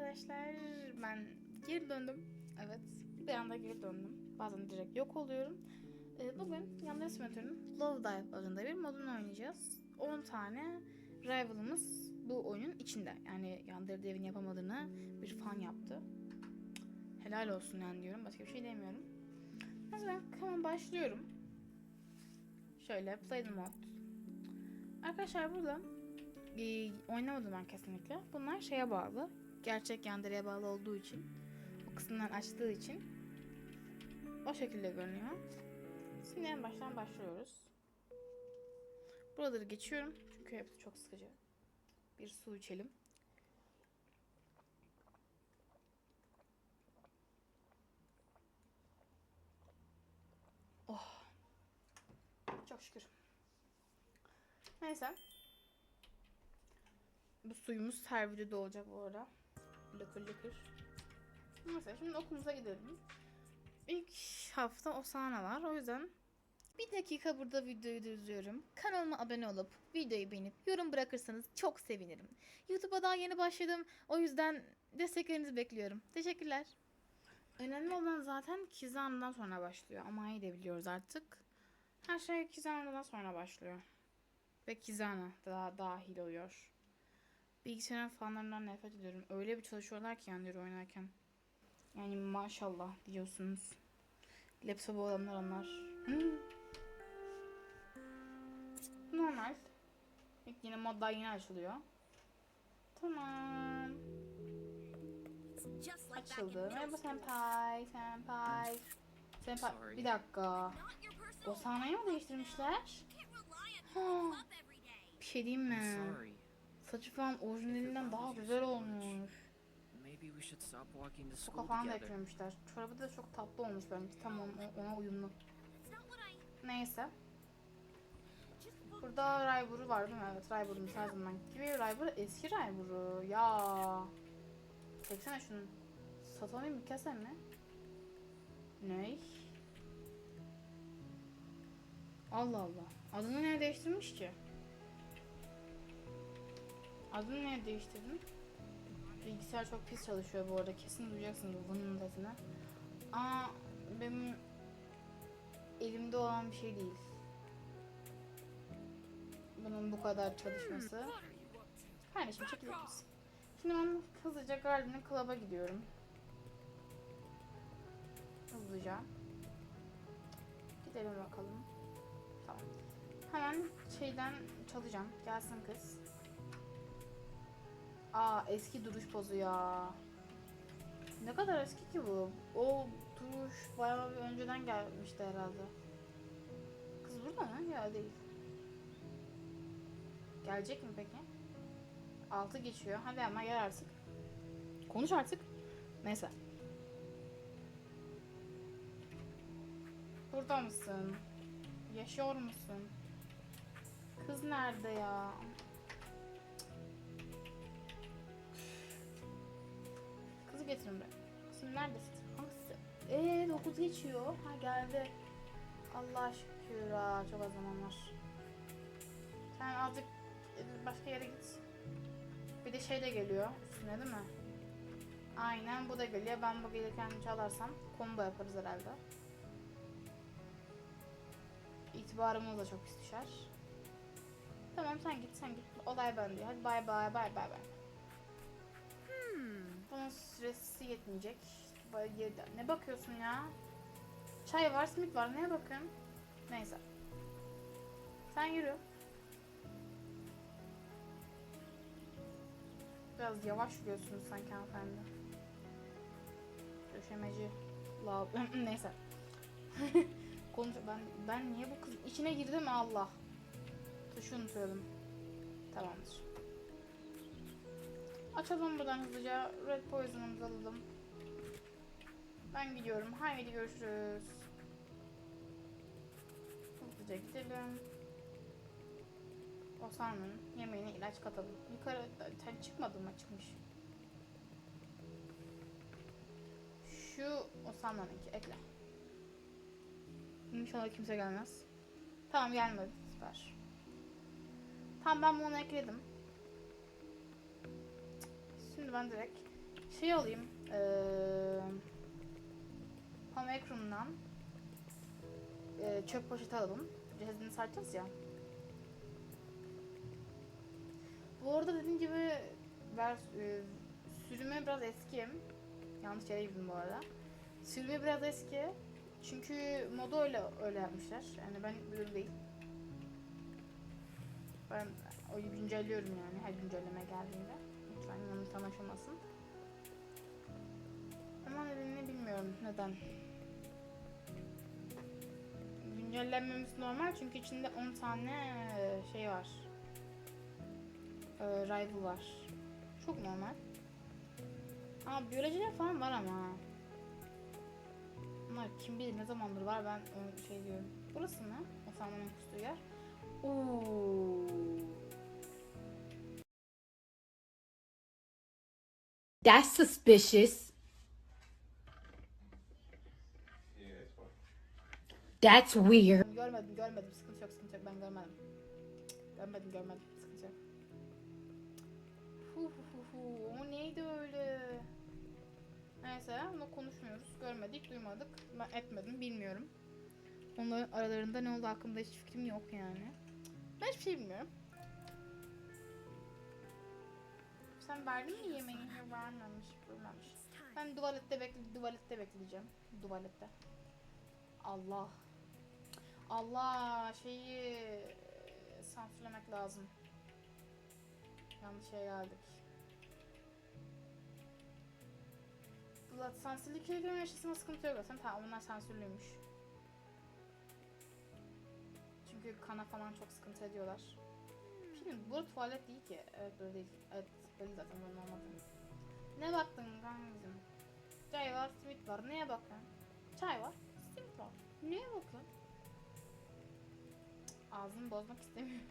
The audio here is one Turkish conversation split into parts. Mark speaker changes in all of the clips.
Speaker 1: arkadaşlar. Ben geri döndüm. Evet. Bir anda geri döndüm. Bazen direkt yok oluyorum. Ee, bugün Yandere Simulator'un Love Dive adında bir modunu oynayacağız. 10 tane rival'ımız bu oyunun içinde. Yani Yandere Dev'in yapamadığını bir fan yaptı. Helal olsun yani diyorum. Başka bir şey demiyorum. Neyse ben hemen başlıyorum. Şöyle play the mod. Arkadaşlar burada e, oynamadım ben kesinlikle. Bunlar şeye bağlı. Gerçek yandereye bağlı olduğu için. O kısımdan açtığı için. O şekilde görünüyor. Şimdi en baştan başlıyoruz. Buraları geçiyorum. Çünkü hepsi çok sıkıcı. Bir su içelim. Oh. Çok şükür. Neyse. Bu suyumuz her videoda olacak bu arada. Lıkır lıkır. Neyse şimdi okulumuza gidelim. İlk hafta Osana var. O yüzden bir dakika burada videoyu durduruyorum. Kanalıma abone olup videoyu beğenip yorum bırakırsanız çok sevinirim. YouTube'a daha yeni başladım. O yüzden desteklerinizi bekliyorum. Teşekkürler. Önemli olan zaten Kizan'dan sonra başlıyor. Ama iyi de biliyoruz artık. Her şey Kizan'dan sonra başlıyor. Ve Kizana daha dahil oluyor. Bilgisayarın fanlarından nefret ediyorum. Öyle bir çalışıyorlar ki yani oynarken. Yani maşallah diyorsunuz. Laptop olanlar onlar. Hmm. Normal. İlk yine modlar yine açılıyor. Tamam. Açıldı. Merhaba senpai. Senpai. Senpai. Bir dakika.
Speaker 2: Personal
Speaker 1: Osana'yı mı değiştirmişler?
Speaker 2: Day.
Speaker 1: Bir şey diyeyim mi? Saçı falan orijinalinden daha güzel olmuş.
Speaker 3: School
Speaker 1: kafağını da eklemişler. Çorabı da çok tatlı olmuş bence. Tam ona, uyumlu. Neyse. Burada Raybur'u var değil mi? Evet Raybur'umuz her zaman gibi. Raybur eski Raybur'u. Ya. Çeksene şunu. Satomi Mikasa mi? Ne? Allah Allah. Adını niye değiştirmiş ki? Adını niye değiştirdin? Bilgisayar çok pis çalışıyor bu arada. Kesin duyacaksınız bunun sesini. Ama benim elimde olan bir şey değil. Bunun bu kadar çalışması. Kardeşim çekilir misin? Şimdi ben hızlıca Garden'ın Club'a gidiyorum. Hızlıca. Gidelim bakalım. Tamam. Hemen şeyden çalacağım. Gelsin kız. Aa eski duruş pozu ya. Ne kadar eski ki bu? O duruş bayağı bir önceden gelmişti herhalde. Kız burada mı? Ya değil. Gelecek mi peki? 6 geçiyor. Hadi ama gel artık. Konuş artık. Neyse. Burada mısın? Yaşıyor musun? Kız nerede ya? Getirin buraya. Kızım neredesin? Hangisi? Eee 9 geçiyor. Ha geldi. Allah şükür. Aa, çok az zaman var. Sen azıcık başka yere git. Bir de şey de geliyor üstüne değil mi? Aynen bu da geliyor. Ben bu gelirken çalarsam combo yaparız herhalde. İtibarımız da çok düşer. Tamam sen git sen git. Olay bende. Hadi bay bay bay bay bay. Bunun süresi yetmeyecek. Ne bakıyorsun ya? Çay var, simit var. Neye bakıyorsun? Neyse. Sen yürü. Biraz yavaş yürüyorsunuz sanki hanımefendi. Döşemeci. La neyse. Konuş ben ben niye bu kız içine girdim Allah. Tuşu unutuyordum. Tamamdır. Açalım buradan hızlıca. Red Poison'ımızı alalım. Ben gidiyorum. Haydi görüşürüz. Hızlıca gidelim. Osan'ın yemeğine ilaç katalım. Yukarı sen çıkmadı mı? Çıkmış. Şu Osan'ınki ekle. İnşallah kimse gelmez. Tamam gelmedi. Süper. Tamam ben bunu ekledim. Şimdi ben direkt Şey alayım. Eee Pamekrum'dan eee çöp poşeti alalım. Cesedini saracağız ya. Bu arada dediğim gibi ver, e, sürümü biraz eski. Yanlış yere girdim bu arada. Sürümü biraz eski. Çünkü modu öyle öyle yapmışlar. Yani ben biliyorum değil. Ben oyunu güncelliyorum yani her güncelleme geldiğinde. Yanlış anlaşılmasın. Ama nedenini bilmiyorum. Neden? Güncellenmemesi normal çünkü içinde 10 tane şey var. Ee, rival var. Çok normal. Aa biyolojiler falan var ama. Bunlar kim bilir ne zamandır var ben şey diyorum. Burası mı? Sanmanın kustuğu yer. Oo.
Speaker 4: That's suspicious. That's weird.
Speaker 1: Görmedim görmedim sıkıntı yok sıkıntı yok ben görmedim. Görmedim görmedim sıkıntı yok. Hu hu hu o neydi öyle? Neyse bunu konuşmuyoruz. Görmedik duymadık. Ben etmedim bilmiyorum. Onların aralarında ne oldu hakkında hiç fikrim yok yani. Ben hiçbir şey bilmiyorum. Sen verdin mi yemeği? Yok, Vermemiş, vermemiş. Ben tuvalette bekle, tuvalette bekleyeceğim. Tuvalette. Allah. Allah şeyi e, sansürlemek lazım. Yanlış şeye geldik. Blood sansürlü kelime yaşasına sıkıntı yok zaten. Tamam onlar sansürlüymüş. Çünkü kana falan çok sıkıntı ediyorlar. Şimdi bu tuvalet değil ki. Evet böyle değil. Evet belli zaten böyle olmadı. Ne baktın kankacığım? Çay var, simit var. Neye bakın? Çay var, simit var. Neye bakın? Ağzımı bozmak istemiyorum.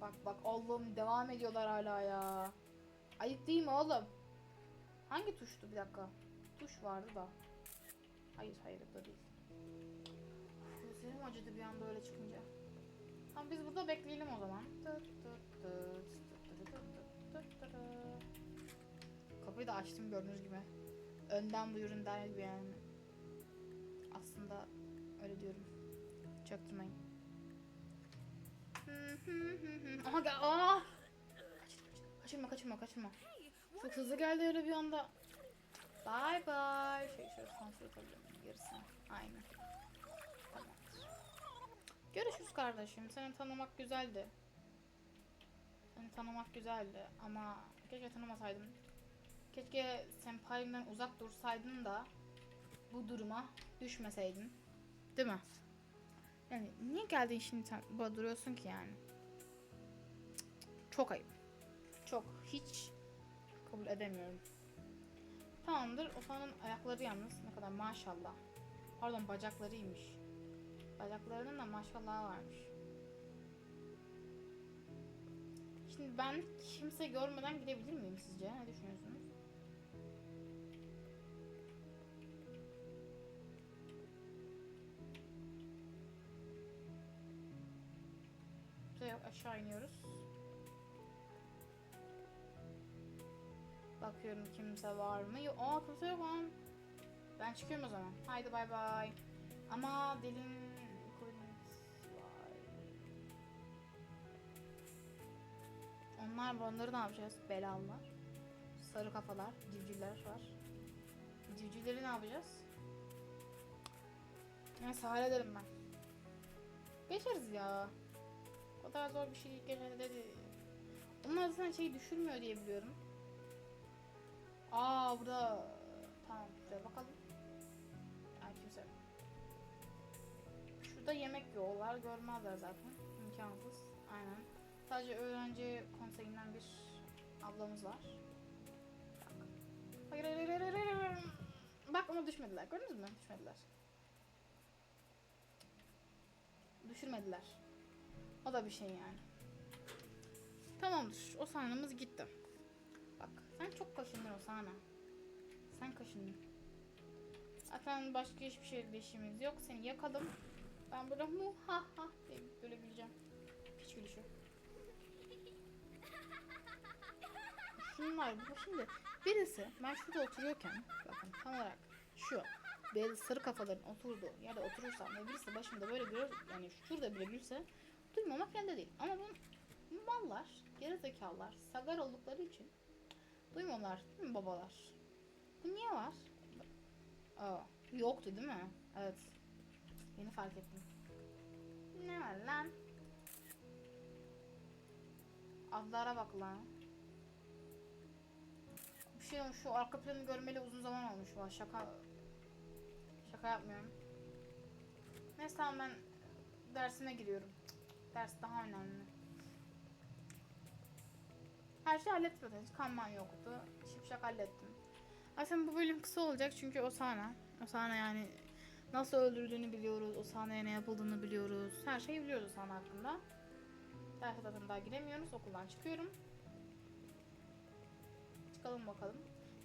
Speaker 1: Bak bak Allah'ım devam ediyorlar hala ya. Ayıp değil mi oğlum? Hangi tuştu bir dakika? Tuş vardı da. Hayır hayır bu değil. Gözlerim acıdı bir anda öyle çıkınca. Tamam biz burada bekleyelim o zaman. Kapıyı da açtım gördüğünüz gibi. Önden buyurun der gibi yani. Aslında öyle diyorum. Çaktırmayın. Aha gel. Aa! Kaçırma kaçırma kaçırma. Çok hızlı geldi öyle bir anda. Bye bye. Şey şöyle kontrol edelim yarısını. Aynen. Tamamdır. Görüşürüz kardeşim. Seni tanımak güzeldi. Seni tanımak güzeldi ama keşke tanımasaydım. Keşke senpai'den uzak dursaydın da bu duruma düşmeseydin. Değil mi? Yani niye geldin şimdi sen burada duruyorsun ki yani? Çok ayıp. Çok. Hiç kabul edemiyorum. Tamamdır. Ofanın ayakları yalnız ne kadar maşallah. Pardon bacaklarıymış. Bacaklarının da maşallah varmış. Şimdi ben kimse görmeden gidebilir miyim sizce? Ne düşünüyorsunuz? Yok. Aşağı iniyoruz. Bakıyorum kimse var mı? Yok. Aa kimse yok lan. Ben çıkıyorum o zaman. Haydi bay bay. Ama dilin. Onlar onları ne yapacağız? Belalılar. Sarı kafalar, civcivler var. Civcivleri ne yapacağız? Neyse hallederim ben. Geçeriz ya. O kadar zor bir şey gene dedi. Onlar zaten şeyi düşürmüyor diye biliyorum. Aa burada tamam şuraya bakalım. Yani kimse. Şurada yemek yiyorlar görmezler zaten. İmkansız. Aynen. Sadece öğrenci konseyinden bir ablamız var. Bak. Hayır hayır hayır hayır hayır. Bak ama düşmediler. Gördünüz mü? Düşmediler. Düşürmediler. O da bir şey yani. Tamamdır. O sahnemiz gitti. Sen çok kaşınıyorsun ana. Sen kaşındın. Zaten başka hiçbir şeyle işimiz yok. Seni yakalım. Ben burada mu ha ha diye böyle güleceğim. Hiç gülüşü. Şunlar bu şimdi. Birisi ben şurada oturuyorken bakın tam olarak şu böyle sarı kafaların oturduğu yerde oturursam ve birisi başımda böyle görür yani şurada bile gülse duymamak elde değil. Ama bu mallar, gerizekalılar, sagar oldukları için duymuyorlar değil mi babalar? Bu niye var? Aa, yoktu değil mi? Evet. Yeni fark ettim. Ne var lan? Adlara bak lan. Bir şey olmuş şu arka planı görmeli uzun zaman olmuş var. Şaka şaka yapmıyorum. Neyse tamam ben dersime giriyorum. Ders daha önemli. Her şeyi hallettim zaten. Hiç kanman yoktu. Şipşak hallettim. Aslında bu bölüm kısa olacak çünkü Osana. Osana yani nasıl öldürdüğünü biliyoruz. Osana'ya ne yapıldığını biliyoruz. Her şeyi biliyoruz Osana hakkında. Derse zaten daha giremiyoruz. Okuldan çıkıyorum. Çıkalım bakalım.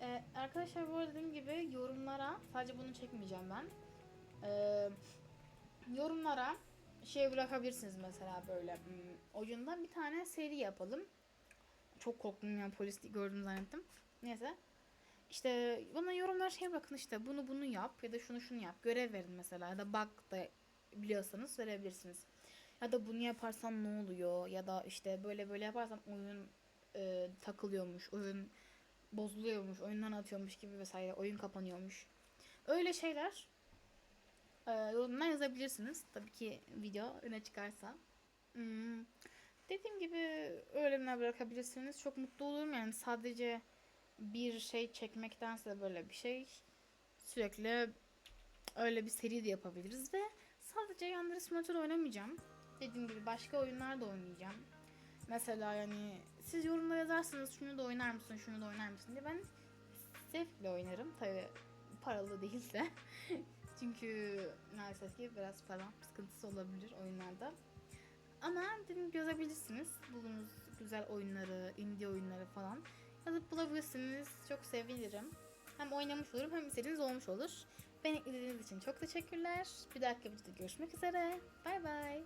Speaker 1: Ee, arkadaşlar bu arada dediğim gibi yorumlara sadece bunu çekmeyeceğim ben. Ee, yorumlara şey bırakabilirsiniz mesela böyle hmm, oyundan bir tane seri yapalım. Çok korktum yani polis gördüm zannettim. Neyse. İşte bana yorumlar şey bakın işte bunu bunu yap ya da şunu şunu yap. Görev verin mesela ya da bug da biliyorsanız verebilirsiniz. Ya da bunu yaparsan ne oluyor ya da işte böyle böyle yaparsan oyun e, takılıyormuş, oyun bozuluyormuş, oyundan atıyormuş gibi vesaire, oyun kapanıyormuş. Öyle şeyler e, yorumlar yazabilirsiniz. Tabii ki video öne çıkarsa. Hmm. Dediğim gibi öğrenimler bırakabilirsiniz. Çok mutlu olurum yani sadece bir şey çekmektense böyle bir şey sürekli öyle bir seri de yapabiliriz ve sadece Yandere Simulator oynamayacağım. Dediğim gibi başka oyunlar da oynayacağım. Mesela yani siz yorumda yazarsınız şunu da oynar mısın, şunu da oynar mısın diye ben zevkle oynarım. Tabi paralı değilse. Çünkü maalesef ki biraz para sıkıntısı olabilir oyunlarda. Ama dediğim gibi yazabilirsiniz. Bulduğunuz güzel oyunları, indie oyunları falan yazıp bulabilirsiniz. Çok sevinirim. Hem oynamış olurum hem istediğiniz olmuş olur. Beni izlediğiniz için çok teşekkürler. Bir dahaki videoda görüşmek üzere. Bay bay.